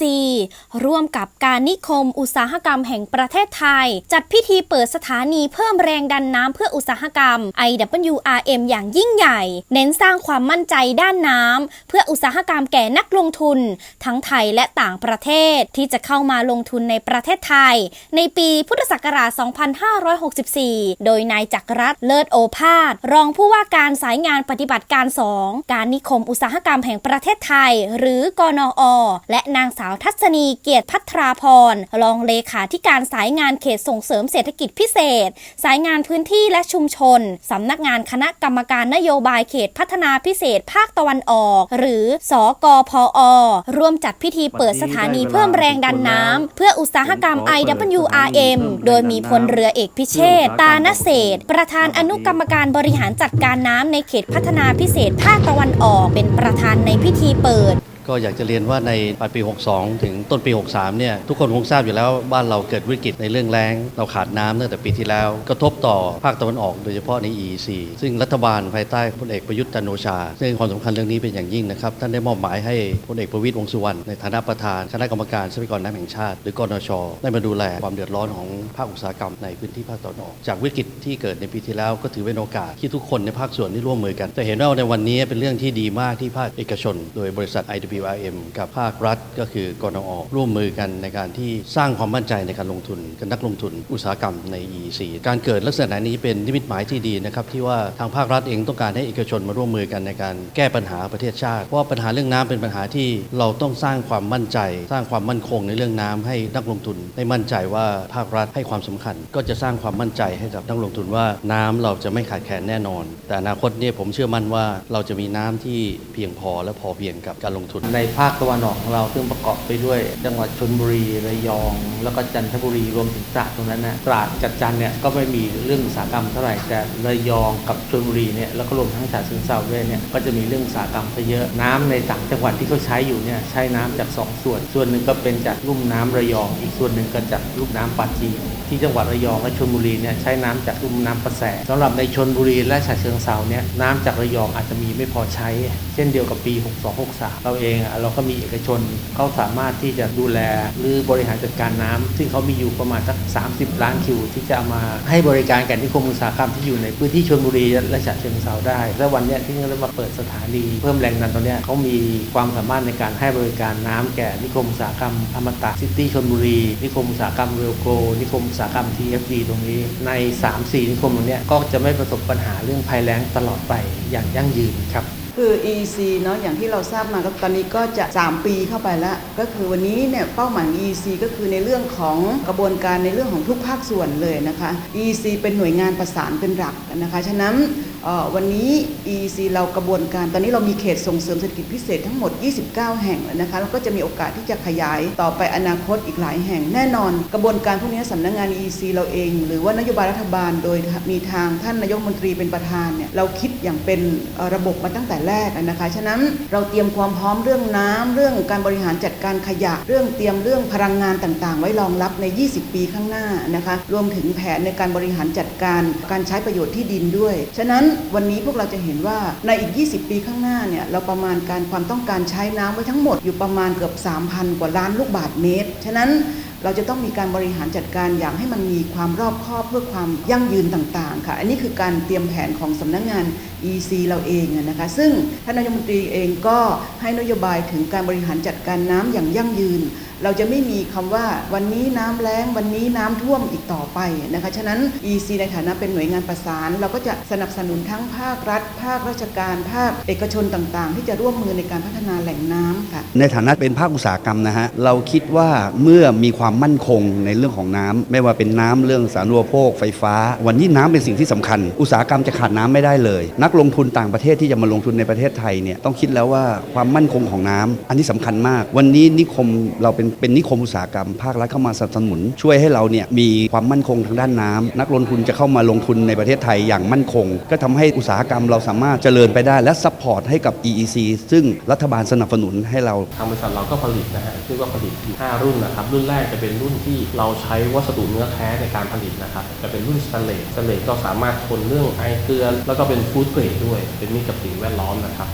c ร่วมกับการนิคมอุตสาหกรรมแห่งประเทศไทย จัดพิธีเปิดสถานีเพิ่มแรงดันน้ำเพื่ออุตสาหกรรม IWRM อย่างยิ่งใหญ่ เน้นสร้างความมั่นใจด้านน้ำเพื่ออุตสาหกรรมแก่นักลงทุน ทั้งไทยและต่างประเทศที่จะเข้ามาลงทุนในประเทศไทย ในปีพุทธศักราช 2564 โดยนายจักรรัตเลิศโอภาส รองผู้ว่าการสายงานปฏิบัติการ 2 การนิคมอุตสาหกรรมแห่งประเทศไทย หรือกนอ และนางสาวทัศนีเกียรติพัทราพรรองเลขาธิการสายงานเขตส่งเสริมเศรษฐกิจพิเศษ สายงานพื้นที่และชุมชน สำนักงานคณะกรรมการนโยบายเขตพัฒนาพิเศษภาคตะวันออก หรือสกพอร่วมจัดพิธีเปิดสถานีเพิ่มแรงดันน้ำ เพื่ออุตสาหกรรม IWRM โดยมีพลเรือเอกพิเชษตานเศรษฐประธานอนุกรรมการบริหารจัดการน้ำในเขตพัฒนาพิเศษภาคตะวันออก เป็นประธานในพิธีเปิด ก็อยากจะเรียนว่าในปลายปี 62 ถึงต้นปี 63 เนี่ยทุกคนคงทราบอยู่แล้วบ้านเราเกิดวิกฤตในเรื่องแล้ง เราขาดน้ำตั้งแต่ปีที่แล้ว กระทบต่อภาคตะวันออกโดยเฉพาะใน EEC ซึ่งรัฐบาลภายใต้พลเอกประยุทธ์จันโอชา ซึ่งความสำคัญเรื่องนี้เป็นอย่างยิ่งนะครับท่านได้มอบหมายให้พลเอกประวิตรวงสุวรรณในฐานะประธานคณะกรรมการทรัพยากรน้ำแห่งชาติ หรือกนชได้มาดูแลความเดือดร้อนของภาคอุตสาหกรรมในพื้นที่ภาคตะวันออก จากวิกฤตที่เกิดในปีที่แล้วก็ถือเป็นโอกาสที่ทุกคนในภาคส่วนที่ร่วมมือกันจะเห็นว่าในวันนี้เป็นเรื่องที่ดีมากที่ภาคเอกชน โดยบริษัท WRM กับภาครัฐก็คือกนอร่วมมือกันในการที่สร้างความมั่นใจในการลงทุนกับนักลงทุนอุตสาหกรรมใน EEC การเกิดลักษณะนี้เป็นนิมิตหมายที่ดีนะครับที่ว่าทางภาครัฐเองต้องการให้เอกชนมาร่วมมือกันในการแก้ปัญหาประเทศชาติ เพราะปัญหาเรื่องน้ำเป็นปัญหาที่เราต้องสร้างความมั่นใจ สร้างความมั่นคงในเรื่องน้ำให้นักลงทุนได้มั่นใจว่าภาครัฐให้ความสำคัญ ก็จะสร้างความมั่นใจให้กับนักลงทุนว่าน้ำเราจะไม่ขาดแคลนแน่นอน แต่อนาคตเนี่ยผมเชื่อมั่นว่าเราจะมีน้ำที่เพียงพอและพอเพียงกับการลงทุนในภาคตะวันออกของเราซึ่งประกอบไปด้วย จังหวัดชนบุรีระยอง แล้วก็จันทบุรีรวมถึงตราดตรงนั้นนะตราดกับจันเนี่ยก็ไม่มีเรื่องสากรรมเท่าไหร่แต่ระยองกับชนบุรีเนี่ยแล้วก็รวมทั้งฉะเชิงเทราด้วยเนี่ยก็จะมีเรื่องสากรรมไปเยอะน้ำในต่างจังหวัดที่เขาใช้อยู่เนี่ยใช้น้ำจากสองส่วน ส่วนหนึ่งก็เป็นจากลุ่มน้ำระยอง อีกส่วนหนึ่งก็จากลุ่มน้ำปาจีนที่จังหวัดระยองและชลบุรีเนี่ยใช้น้ำจากลุ่มน้ำประแสสำหรับในชนบุรีและฉะเชิงเทราเนี่ยน้ำจากระยองอาจจะมีไม่พอใช้ เช่นเดียวกับปี 6263เราเองอะเราก็มีเอกชนเขาสามารถที่จะดูแลหรือบริหารจัดการน้ำซึ่งเขามีอยู่ประมาณสัก 30 ล้านคิว ที่จะเอามาให้บริการแก่นิคมอุตสาหกรรมที่อยู่ในพื้นที่ชลบุรีและฉะเชิงเทราได้ และวันนี้ที่เรามาเปิดสถานีเพิ่มแรงดันตรงนี้เขามีความสามารถในการให้บริการน้ำแก่นิคมอุตสาหกรรมอมตะซิตี้ชลบุรี นิคมอุตสาหกรรมเวลโกนิคมอุตสาหกรรม TFG ตรงนี้ ใน 3-4 นิคมตรงนี้ก็จะไม่ประสบปัญหาเรื่องภัยแล้งตลอดไปอย่างยั่งยืนครับ คือ EC เนาะอย่างที่เราทราบมาก็ตอนนี้ก็จะ 3 ปีเข้าไปแล้ว ก็คือวันนี้เนี่ยเป้าหมาย EC ก็คือในเรื่องของกระบวนการในเรื่องของทุกภาคส่วนเลยนะคะ EC เป็นหน่วยงานประสานเป็นหลักนะคะ ฉะนั้น วันนี้ EC เรากระบวนการ ตอนนี้เรามีเขตส่งเสริมเศรษฐกิจพิเศษทั้งหมด 29 แห่งแล้วนะคะ แล้วก็จะมีโอกาสที่จะขยายต่อไปอนาคตอีกหลายแห่ง แน่นอน กระบวนการพวกนี้สำนักงาน EC เราเอง หรือว่านโยบายรัฐบาล โดยมีทางท่านนายกมนตรีเป็นประธานเนี่ย เราคิดอย่างเป็นระบบมาตั้งแต่แรกนะคะ ฉะนั้นเราเตรียมความพร้อมเรื่องน้ำเรื่องการบริหารจัดการขยะ เรื่องเตรียมเรื่องพลังงานต่าง ๆ ไว้รองรับใน 20 ปีข้างหน้านะคะ รวมถึงแผนในการบริหารจัดการการใช้ประโยชน์ที่ดินด้วย ฉะนั้นวันนี้พวกเราจะเห็นว่าในอีก 20 ปีข้างหน้าเนี่ยเราประมาณการความต้องการใช้น้ำไว้ทั้งหมดอยู่ประมาณเกือบ 3,000 กว่าล้านลูกบาศก์เมตร ฉะนั้นเราจะต้องมีการบริหารจัดการอย่างให้มันมีความรอบคอบเพื่อความยั่งยืนต่างๆ ค่ะ อันนี้คือการเตรียมแผนของสำนักงงาน EC เราเองนะคะ ซึ่งท่านนายกรัฐมนตรีเองก็ให้นโยบายถึงการบริหารจัดการน้ำอย่างยั่งยืน เราจะไม่มีคำว่าวันนี้น้ำแล้งวันนี้น้ำท่วมอีกต่อไปนะคะฉะนั้น EC ในฐานะเป็นหน่วยงานประสาน เราก็จะสนับสนุนทั้งภาครัฐ ภาคราชการ ภาคเอกชนต่างๆ ที่จะร่วมมือในการพัฒนาแหล่งน้ำค่ะในฐานะเป็นภาคอุตสาหกรรมนะฮะเราคิดว่าเมื่อมีความมั่นคงในเรื่องของน้ำไม่ว่าเป็นน้ำเรื่องสาธารณูปโภคไฟฟ้า วันนี้น้ำเป็นสิ่งที่สำคัญ อุตสาหกรรมจะขาดน้ำไม่ได้เลย นักลงทุนต่างประเทศที่จะมาลงทุนในประเทศไทยเนี่ยต้องคิดแล้วว่าความมั่นคงของน้ำอันนี้สำคัญมาก วันนี้นิคมเราเป็นเป็นนิคมอุตสาหกรรม ภาครัฐเข้ามาสนับสนุน ช่วยให้เราเนี่ยมีความมั่นคงทางด้านน้ำนักลงทุนจะเข้ามาลงทุนในประเทศไทยอย่างมั่นคง ก็ทำให้อุตสาหกรรมเราสามารถเจริญไปได้และซัพพอร์ตให้กับ EEC ซึ่งรัฐบาลสนับสนุนให้เราทางบริษัทเราก็ผลิตนะฮะเรียกว่าผลิตอยู่5รุ่นนะครับรุ่นแรกจะเป็นรุ่นที่เราใช้วัสดุเนื้อแท้ในการผลิตนะครับจะเป็นรุ่นสแตเลสสแตเลสก็สามารถทนเรื่องไอเกลือแล้วก็เป็นฟู้ดเกรดด้วย เป็นมิตรกับสิ่งแวดล้อมนะครับ